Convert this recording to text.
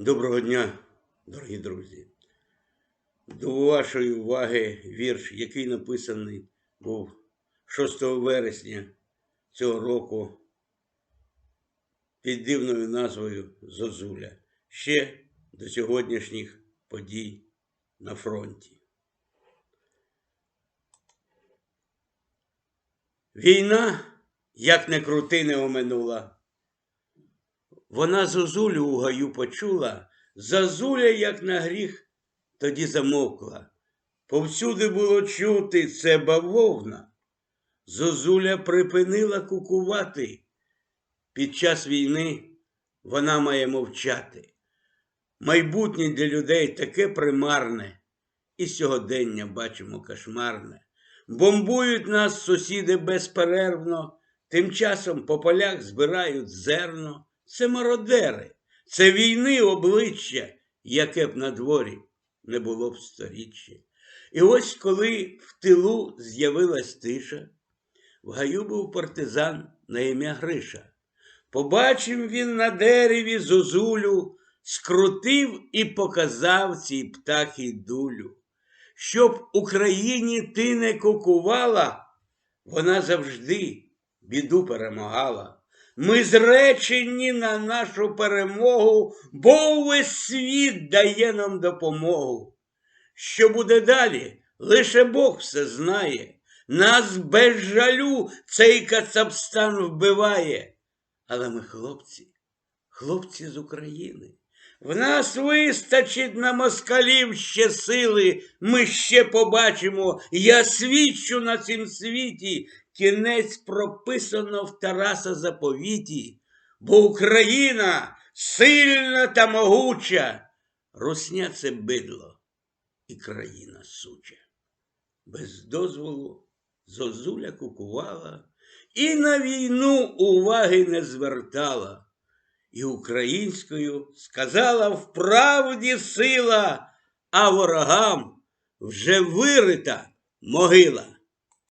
Доброго дня, дорогі друзі. До вашої уваги вірш, який написаний був 6 вересня цього року під дивною назвою Зозуля. Ще до сьогоднішніх подій на фронті. Війна, як не крути, не оминула. Вона зозулю у гаю почула, зазуля, як на гріх, тоді замовкла. Повсюди було чути це бавовна. Зозуля припинила кукувати. Під час війни вона має мовчати. Майбутнє для людей таке примарне, і сьогодення бачимо кошмарне. Бомбують нас сусіди безперервно, тим часом по полях збирають зерно. Це мародери, це війни обличчя, яке б на дворі не було б сторіччя. І ось коли в тилу з'явилась тиша, в гаю був партизан на ім'я Гриша. Побачив він на дереві зозулю, скрутив і показав цій птахі дулю. Щоб Україні ти не кукувала, вона завжди біду перемагала. Ми зречені на нашу перемогу, бо увесь світ дає нам допомогу. Що буде далі, лише Бог все знає. Нас без жалю цей кацапстан вбиває. Але ми хлопці, хлопці з України. В нас вистачить на москалів ще сили, ми ще побачимо, я свідчу на цім світі, кінець прописано в Тараса заповіті, бо Україна сильна та могуча, русня це бидло і країна суча. Без дозволу зозуля кукувала і на війну уваги не звертала і українською сказала вправді сила, а ворогам вже вирита могила.